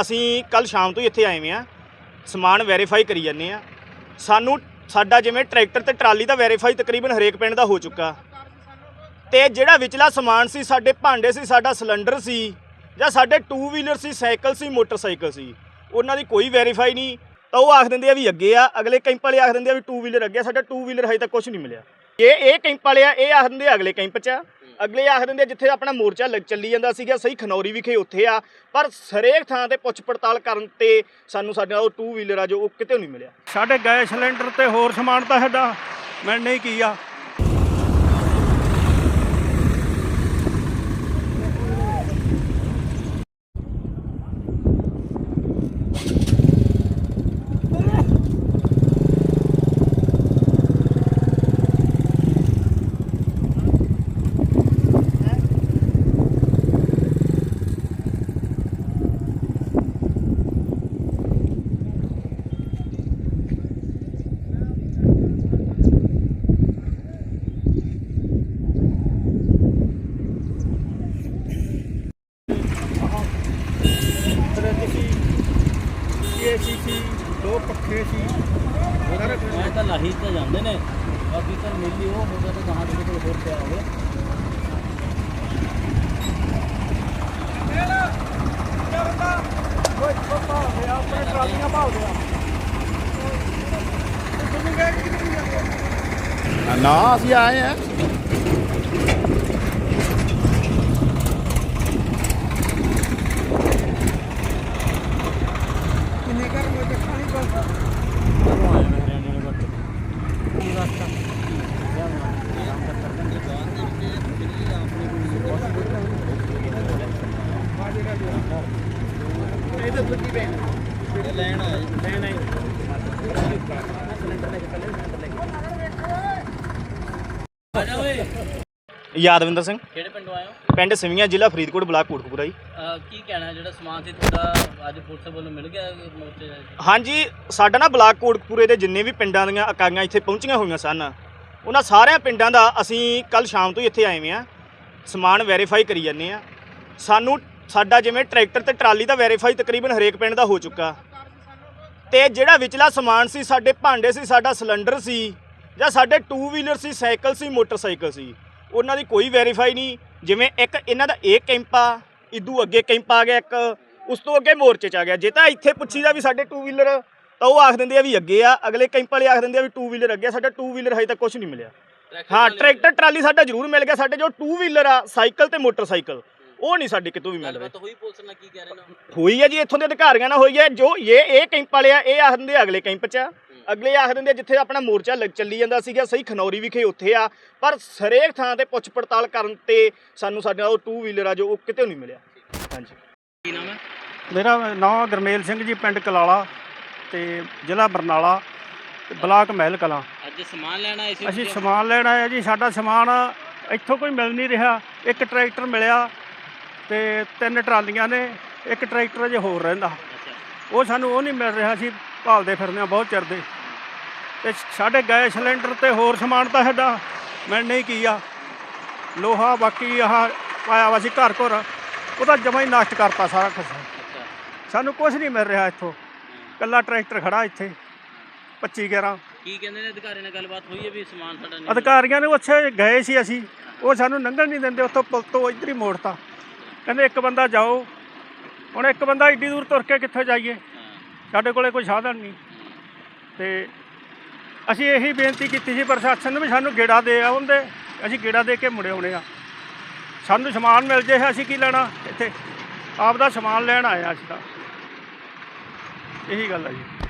ਅਸੀਂ ਕੱਲ ਸ਼ਾਮ ਤੋਂ ਹੀ ਇੱਥੇ ਆਏ ਹੋਏ ਆ ਸਮਾਨ ਵੈਰੀਫਾਈ ਕਰੀ ਜਾਂਦੇ ਆ ਸਾਨੂੰ ਸਾਡਾ ਜਿਵੇਂ ਟਰੈਕਟਰ ਤੇ ਟਰਾਲੀ ਦਾ ਵੈਰੀਫਾਈ ਤਕਰੀਬਨ ਹਰੇਕ ਪਿੰਡ ਦਾ ਹੋ ਚੁੱਕਾ। ਤੇ ਜਿਹੜਾ ਵਿਚਲਾ ਸਮਾਨ ਸੀ, ਸਾਡੇ ਭਾਂਡੇ ਸੀ, ਸਾਡਾ ਸਿਲੰਡਰ ਸੀ, ਜਾਂ ਸਾਡੇ ਟੂ ਵੀਲਰ ਸੀ, ਸਾਈਕਲ ਸੀ, ਮੋਟਰਸਾਈਕਲ ਸੀ, ਉਹਨਾਂ ਦੀ ਕੋਈ ਵੈਰੀਫਾਈ ਨਹੀਂ। ਤਾਂ ਉਹ ਆਖ ਦਿੰਦੇ ਆ ਵੀ ਅੱਗੇ ਆ, ਅਗਲੇ ਕੈਂਪ ਵਾਲੇ ਆਖ ਦਿੰਦੇ ਆ ਵੀ ਟੂ ਵੀਲਰ ਅੱਗੇ ਆ, ਸਾਡਾ ਟੂ ਵੀਲਰ ਹਜੇ ਤੱਕ ਕੁਝ ਨਹੀਂ ਮਿਲਿਆ। ਇਹ ਇਹ ਕੈਂਪ ਵਾਲੇ ਆ, ਇਹ ਆਖ ਦਿੰਦੇ ਆ ਅਗਲੇ ਕੈਂਪ 'ਚ। ਆ ਅਗਲੇ ਆਖ ਦਿੰਦੇ ਆ ਜਿੱਥੇ ਆਪਣਾ ਮੋਰਚਾ ਲੱਗ ਚੱਲੀ ਜਾਂਦਾ ਸੀਗਾ, ਸਹੀ ਖਨੌਰੀ ਵਿਖੇ ਉੱਥੇ ਆ। ਪਰ ਹਰੇਕ ਥਾਂ ਤੇ ਪੁੱਛ ਪੜਤਾਲ ਕਰਨ ਤੇ ਸਾਨੂੰ ਸਾਡੇ ਨਾਲ ਉਹ ਟੂ ਵੀਲਰ ਆ ਜੋ ਉਹ ਕਿਤੇ ਨਹੀਂ ਮਿਲਿਆ। ਸਾਡੇ ਗੈਸ ਸਿਲੰਡਰ ਤੇ ਹੋਰ ਸਮਾਨ ਤਾਂ ਸਾਡਾ ਮਿਲਣਾ ਹੀ ਕੀ ਸੀ ਏਸੀ ਸੀ ਦੋ ਪੱਖੇ ਸੀ। ਸਾਰਾ ਮੈਂ ਤਾਂ ਲਾਹੀ ਤੇ ਜਾਂਦੇ ਨੇ। ਬਾਕੀ ਤਾਂ ਮਿਲੀ ਉਹ ਹੋਗਾ ਤਾਂ ਕਹਾਂ ਦੇ ਕੋਲ ਹੋਰ ਪਿਆ ਹੋਵੇ। ਆਪਣੇ ਟਰਾਲੀਆਂ ਭਾਲਦੇ ਆ ਨਾ ਅਸੀਂ ਆਏ ਆ ਕਿੰਨੇ ਘਰ ਮੇ ਦੇਖਾ ਨਹੀਂ ਪਊਗਾ ਆ ਜਾ ਓਏ ਯਾਦਵਿੰਦਰ ਸਿੰਘ। ਕਿਹੜੇ ਪਿੰਡੋਂ ਆਏ ਹੋ? ਪਿੰਡ ਸਿਵੀਆਂ ਜ਼ਿਲ੍ਹਾ ਫਰੀਦਕੋਟ ਬਲਾਕ ਕੋਟਕਪੂਰਾ ਜੀ। ਅਹ ਕੀ ਕਹਿਣਾ ਹੈ ਜਿਹੜਾ ਸਮਾਨ ਸੀ ਤੁਹਾਡਾ ਅੱਜ ਪੁਲਿਸ ਵੱਲੋਂ ਮਿਲ ਗਿਆ ਮੋਰਚੇ? ਹਾਂਜੀ ਸਾਡਾ ਨਾ ਬਲਾਕ ਕੋਟਕਪੂਰੇ ਦੇ ਜਿੰਨੇ ਵੀ ਪਿੰਡਾਂ ਦੀਆਂ ਇਕਾਈਆਂ ਇੱਥੇ ਪਹੁੰਚੀਆਂ ਹੋਈਆਂ ਸਨ ਉਹਨਾਂ ਸਾਰਿਆਂ ਪਿੰਡਾਂ ਦਾ ਅਸੀਂ ਕੱਲ ਸ਼ਾਮ ਤੋਂ ਹੀ ਇੱਥੇ ਆਏ ਆ ਸਮਾਨ ਵੈਰੀਫਾਈ ਕਰੀ ਜਾਂਦੇ ਆ ਸਾਨੂੰ ਸਾਡਾ ਜਿਵੇਂ ਟਰੈਕਟਰ ਤੇ ਟਰਾਲੀ ਦਾ ਵੈਰੀਫਾਈ ਤਕਰੀਬਨ ਹਰੇਕ ਪਿੰਡ ਦਾ ਹੋ ਚੁੱਕਾ। ਤੇ ਜਿਹੜਾ ਵਿਚਲਾ ਸਮਾਨ ਸੀ ਸਾਡੇ ਭਾਂਡੇ ਸੀ ਸਾਡਾ ਸਿਲੰਡਰ ਸੀ ਜਾਂ ਸਾਡੇ ਟੂ ਵੀਲਰ ਸੀ ਸਾਈਕਲ ਸੀ ਮੋਟਰਸਾਈਕਲ ਸੀ ਉਹਨਾਂ ਦੀ ਕੋਈ ਵੈਰੀਫਾਈ ਨਹੀਂ। ਜਿਵੇਂ ਇੱਕ ਇਹਨਾਂ ਦਾ ਇਹ ਕੈਂਪ ਆ ਇਦੂ ਅੱਗੇ ਕੈਂਪ ਆ ਗਿਆ ਇੱਕ ਉਸ ਤੋਂ ਅੱਗੇ ਮੋਰਚੇ ਚ ਆ ਗਿਆ। ਜੇ ਤਾਂ ਇੱਥੇ ਪੁੱਛੀਦਾ ਵੀ ਸਾਡੇ ਟੂ ਵੀਲਰ ਤਾਂ ਉਹ ਆਖ ਦਿੰਦੇ ਆ ਵੀ ਅੱਗੇ ਆ ਅਗਲੇ ਕੈਂਪ ਵਾਲੇ ਆਖ ਦਿੰਦੇ ਆ ਵੀ ਟੂ ਵੀਲਰ ਅੱਗੇ ਆ ਸਾਡਾ ਟੂ ਵੀਲਰ ਹਜੇ ਤੱਕ ਕੁਝ ਨਹੀਂ ਮਿਲਿਆ। ਹਾਂ ਟਰੈਕਟਰ ਟਰਾਲੀ ਸਾਡਾ ਜ਼ਰੂਰ ਮਿਲ ਗਿਆ ਸਾਡੇ ਜੋ ਟੂ ਵੀਲਰ ਆ ਸਾਈਕਲ ਤੇ ਮੋਟਰਸਾਈਕਲ। ਉਹ ਨਹੀਂ ਸਾਡੇ ਕਿਤੋਂ ਵੀ ਮਿਲ ਰਹੇ ਗੱਲਬਾਤ ਹੋਈ ਪੁਲਿਸ ਨਾਲ ਕੀ ਕਹਿ ਰਹੇ ਨੇ ਹੋਈ ਹੈ ਜੀ ਇੱਥੋਂ ਦੇ ਅਧਿਕਾਰੀਆਂ ਨਾਲ ਹੋਈ ਹੈ ਜੋ ਇਹ ਇਹ ਕੈਂਪ ਵਾਲੇ ਆ ਇਹ ਆਖ ਦਿੰਦੇ ਅਗਲੇ ਕੈਂਪ 'ਚ। ਆ ਅਗਲੇ ਆਖ ਦਿੰਦੇ ਜਿੱਥੇ ਆਪਣਾ ਮੋਰਚਾ ਲੱਗ ਚੱਲੀ ਜਾਂਦਾ ਸੀਗਾ ਸਹੀ ਖਨੌਰੀ ਵਿਖੇ ਉੱਥੇ ਆ। ਪਰ ਹਰੇਕ ਥਾਂ ਤੇ ਪੁੱਛ ਪੜਤਾਲ ਕਰਨ ਤੇ ਸਾਨੂੰ ਸਾਡਾ ਉਹ ਟੂ ਵੀਲਰ ਆ ਜੋ ਉਹ ਕਿਤੇ ਨਹੀਂ ਮਿਲਿਆ। ਹਾਂਜੀ। ਕੀ ਨਾਮ ਹੈ? ਮੇਰਾ ਨਾਮ ਗਰਮੇਲ ਸਿੰਘ ਜੀ ਪਿੰਡ ਕਲਾਲਾ ਤੇ ਜ਼ਿਲ੍ਹਾ ਬਰਨਾਲਾ ਤੇ ਬਲਾਕ ਮਹਿਲ ਕਲਾਂ। ਅੱਜ ਸਮਾਨ ਲੈਣ ਆਏ ਸੀ ਅਸੀਂ? ਸਮਾਨ ਲੈਣ ਆਏ ਜੀ ਸਾਡਾ ਸਮਾਨ ਇੱਥੋਂ ਕੋਈ ਮਿਲ ਨਹੀਂ ਰਿਹਾ। ਇੱਕ ਟਰੈਕਟਰ ਮਿਲਿਆ ਤੇ ਤਿੰਨ ਟਰਾਲੀਆਂ ਨੇ ਇੱਕ ਟਰੈਕਟਰ ਜੇ ਹੋਰ ਰਹਿੰਦਾ। ਉਹ ਸਾਨੂੰ ਉਹ ਨਹੀਂ ਮਿਲ ਰਿਹਾ ਸੀ ਭਾਲਦੇ ਫਿਰਦੇ ਆ ਬਹੁਤ ਚਿਰ ਦੇ। ਤੇ ਸਾਡੇ ਗੈਸ ਸਿਲੰਡਰ ਤੇ ਹੋਰ ਸਮਾਨ ਤਾਂ ਸਾਡਾ ਮਿਲਣਾ ਹੀ ਕੀ ਆ। ਲੋਹਾ ਬਾਕੀ ਆਹ ਪਾਇਆ ਵਾ ਸੀ ਘਰ ਘਰ ਉਹਦਾ ਜਮਾ ਹੀ ਨਸ਼ਟ ਕਰਤਾ ਸਾਰਾ ਕੁਝ ਸਾਨੂੰ ਕੁਝ ਨਹੀਂ ਮਿਲ ਰਿਹਾ ਇੱਥੋਂ। ਕੱਲਾ ਟਰੈਕਟਰ ਖੜਾ ਇੱਥੇ 25 11 ਕੀ ਕਹਿੰਦੇ ਨੇ ਅਧਿਕਾਰੀ ਨਾਲ ਗੱਲਬਾਤ ਹੋਈ ਹੈ ਵੀ ਸਮਾਨ ਸਾਡਾ ਨਹੀਂ ਅਧਿਕਾਰੀਆਂ ਨੇ ਉੱਥੇ ਗਏ ਸੀ ਅਸੀਂ ਉਹ ਸਾਨੂੰ ਲੰਘਣ ਨਹੀਂ ਦਿੰਦੇ ਉੱਥੋਂ ਪੁਲ ਤੋਂ ਇੱਧਰ ਹੀ ਮੋੜਤਾ। ਕਹਿੰਦੇ ਇੱਕ ਬੰਦਾ ਜਾਓ। ਹੁਣ ਇੱਕ ਬੰਦਾ ਏਡੀ ਦੂਰ ਤੁਰ ਕੇ ਕਿੱਥੇ ਜਾਈਏ? ਸਾਡੇ ਕੋਲੇ ਕੋਈ ਸਾਧਨ ਨਹੀਂ। ਤੇ ਅਸੀਂ ਇਹੀ ਬੇਨਤੀ ਕੀਤੀ ਸੀ, ਪ੍ਰਸ਼ਾਸਨ ਨੂੰ ਵੀ ਸਾਨੂੰ ਗੇੜਾ ਦੇ ਆਉਂਦੇ ਅਸੀਂ ਗੇੜਾ ਦੇ ਕੇ ਮੁੜੇ ਆਉਣੇ ਆ। ਸਾਨੂੰ ਸਮਾਨ ਮਿਲ ਜੇ, ਅਸੀਂ ਕੀ ਲੈਣਾ? ਇੱਥੇ ਆਪ ਦਾ ਸਮਾਨ ਲੈਣ ਆਏ ਆ ਅਸੀਂ ਤਾਂ। ਇਹੀ ਗੱਲ ਹੈ ਜੀ।